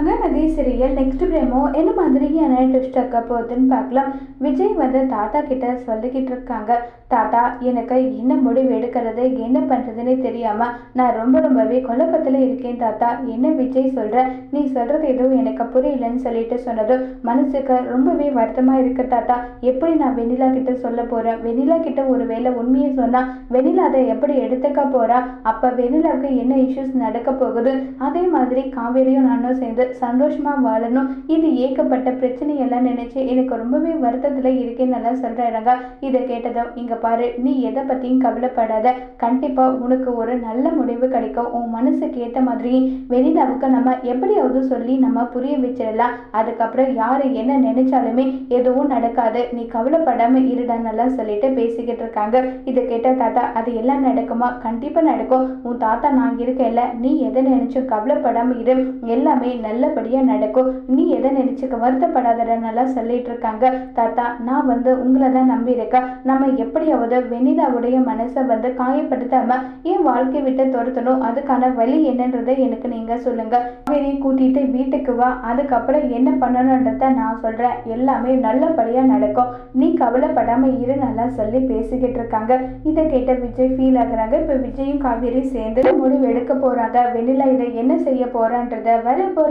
Mahanadi சிறியல் next பிரேமோ என்ன மாதிரியான twist இருக்க போகுதுன்னு பார்க்கலாம். விஜய் வந்து தாத்தா கிட்ட சொல்லிக்கிட்டு இருக்காங்க. தாத்தா எனக்கு என்ன முடிவு எடுக்கிறது என்ன பண்ணுறதுன்னு தெரியாமல் நான் ரொம்ப ரொம்பவே குழப்பத்தில் இருக்கேன் தாத்தா. என்ன விஜய் சொல்கிற நீ சொல்கிறது எதுவும் எனக்கு புரியலன்னு சொல்லிட்டு சொன்னதும் மனசுக்கு ரொம்பவே வருத்தமாக இருக்கு தாத்தா. எப்படி நான் வெண்ணிலா கிட்ட சொல்ல போகிறேன் வெண்ணிலா கிட்ட ஒரு வேளை உண்மையை சொன்னால் வெண்ணிலா அதை எப்படி எடுத்துக்க போகிறா அப்போ வெண்ணிலாவுக்கு என்ன இஷ்யூஸ் நடக்க போகுது? அதே மாதிரி காவேரியும் நானும் சேர்ந்து சந்தோஷமாக வாழணும். இது ஏகப்பட்ட பிரச்சனையெல்லாம் நினச்சி எனக்கு ரொம்பவே வருத்தத்தில் இருக்கேன்னு நல்லா சொல்கிறாங்க இதை கேட்டதும் இங்கே பாரு நீ எதை பற்றியும் கவலைப்படாத. கண்டிப்பாக உனக்கு ஒரு நல்ல முடிவு கிடைக்கும். உன் மனசுக்கு ஏற்ற மாதிரி வெனிதாவுக்கு நம்ம எப்படியாவது சொல்லி நம்ம புரிய வச்சிடலாம். அதுக்கப்புறம் யார் என்ன நினைச்சாலுமே எதுவும் நடக்காது. நீ கவலைப்படாமல் இருடா சொல்லிட்டு பேசிக்கிட்டு இருக்காங்க. இதை கேட்ட தாத்தா அது எல்லாம் நடக்குமா? கண்டிப்பாக நடக்கும். உன் தாத்தா நான் இருக்கேன்ல. நீ எதை நினைச்சும் கவலைப்படாமல் இரு. எல்லாமே நல்ல நல்லபடியா நடக்கும். நீ எதை நினைச்சுக்க வருத்தப்படாதட நல்லா சொல்லிட்டு இருக்காங்க தாத்தா நான் வந்து உங்களை தான் நம்பி இருக்கேன் நம்ம எப்படியாவது வெண்ணிலாவுடைய மனசை வந்து காயப்படுத்தாம என் வாழ்க்கை விட்டு துரத்தணும். அதுக்கான வழி என்னன்றதை எனக்கு நீங்க சொல்லுங்க. காவேரியை கூட்டிட்டு வீட்டுக்கு வா. அதுக்கப்புறம் என்ன பண்ணணுன்றத நான் சொல்றேன். எல்லாமே நல்லபடியா நடக்கும். நீ கவலைப்படாம இரு நல்லா சொல்லி பேசிக்கிட்டு இருக்காங்க இதை கேட்ட விஜய் ஃபீல் ஆகுறாங்க. இப்ப விஜயும் காவேரி சேர்ந்து முடிவு எடுக்க போகிறாங்க வெண்ணிலா இதை என்ன செய்ய போகிறான்றத வர போற